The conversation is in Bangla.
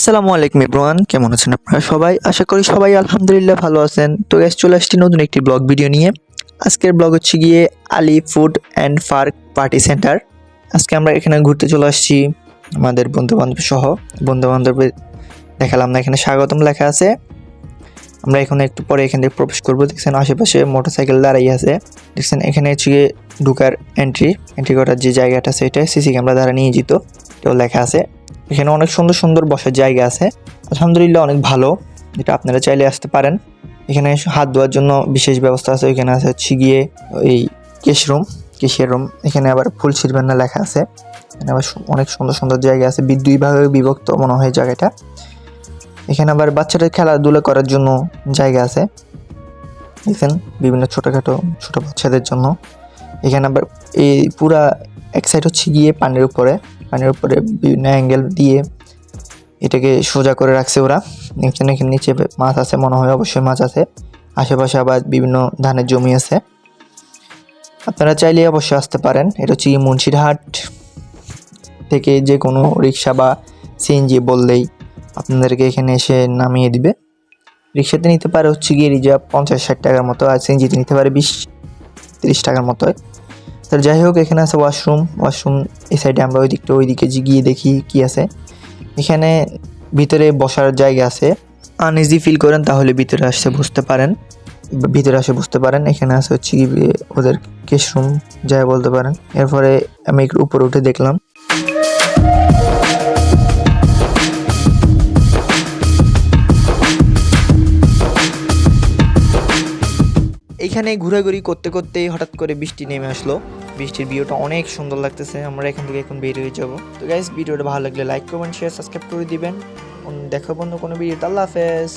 আসসালামু আলাইকুম ইব্রান কেমন আছেন আপনারা সবাই? আশা করি সবাই আলহামদুলিল্লাহ ভালো আছেন। তো গ্যাস চলে আসছি নতুন একটি ব্লগ ভিডিও নিয়ে। আজকের ব্লগ হচ্ছে গিয়ে Ali food and park party centre আজকে আমরা এখানে ঘুরতে চলে আসছি, আমাদের বন্ধু বান্ধব সহ। বন্ধু বান্ধবের দেখালাম না, এখানে স্বাগতম লেখা আছে। আমরা এখানে একটু পরে এখান থেকে প্রবেশ করব। দেখছেন আশেপাশে মোটরসাইকেল দাঁড়াই আছে। দেখছেন এখানে হচ্ছে গিয়ে ঢুকার এন্ট্রি এন্ট্রি করার যে জায়গাটা এটা সিসি ক্যামেরা দ্বারা নিয়ে যেত এটাও লেখা আছে এখানে অনেক সুন্দর সুন্দর বসার জায়গা আছে। আলহামদুলিল্লাহ অনেক ভালো। যেটা আপনারা চাইলে আসতে পারেন। এখানে হাত ধোয়ার জন্য বিশেষ ব্যবস্থা আছে। এখানে আছে হচ্ছে গিয়ে এই কেশ রুম। কেশের রুম। এখানে আবার ফুল ছিড়বেন না লেখা আছে। এখানে আবার অনেক সুন্দর সুন্দর জায়গা আছে। বি- দুই ভাগে বিভক্ত মনে হয় জায়গাটা। এখানে আবার বাচ্চাদের খেলাধুলা করার জন্য জায়গা আছে। দেখছেন বিভিন্ন ছোটোখাটো ছোটো বাচ্চাদের জন্য। এখানে আবার এই পুরা এক সাইড হচ্ছে গিয়ে পানির উপরে। পানির উপরে বিভিন্ন অ্যাঙ্গেল দিয়ে এটাকে সোজা করে রাখছে ওরা। এখানে নিচে মাছ আছে, মনে হয় অবশ্যই মাছ আছে। আশেপাশে আবার বিভিন্ন ধানের জমি আছে। আপনারা চাইলে অবশ্যই আসতে পারেন। এটা হচ্ছে মুন্সিরহাট থেকে যে কোনো রিক্সা বা সিএনজি বললেই আপনাদেরকে এখানে এসে নামিয়ে দিবে। রিক্সাতে নিতে পারে হচ্ছে গিয়ে রিজার্ভ পঞ্চাশ ষাট টাকার মতো আর সিএনজিতে নিতে পারে বিশ তিরিশ টাকার মতো তো যাই হোক, এখানে আছে ওয়াশরুম ওয়াশরুম এই সাইডে আমরা ওই দিকটা ওই দিকে গিয়ে দেখি কি আছে। এখানে ভিতরে বসার জায়গা আছে। আনইজি ফিল করেন, তাহলে ভিতরে আসতে বুঝতে পারেন। ভিতরে আসে বুঝতে পারেন। এখানে আছে হচ্ছে কি, ওদের কেশরুম যাই বলতে পারেন। এরপরে আমি একটু উপরে উঠে দেখলাম। এইখানে ঘোরাঘুরি করতে করতে হঠাৎ করে বৃষ্টি নেমে আসলো। বৃষ্টির ভিডিওটা অনেক সুন্দর লাগতেছে, আমরা এখান থেকে এখন বের হয়ে যাব। তো গাইস ভিডিওটা ভালো লাগলে লাইক করবেন শেয়ার সাবস্ক্রাইব করে দিবেন। দেখা বন্ধু কোনো ভিডিও আল্লাহ হাফেজ।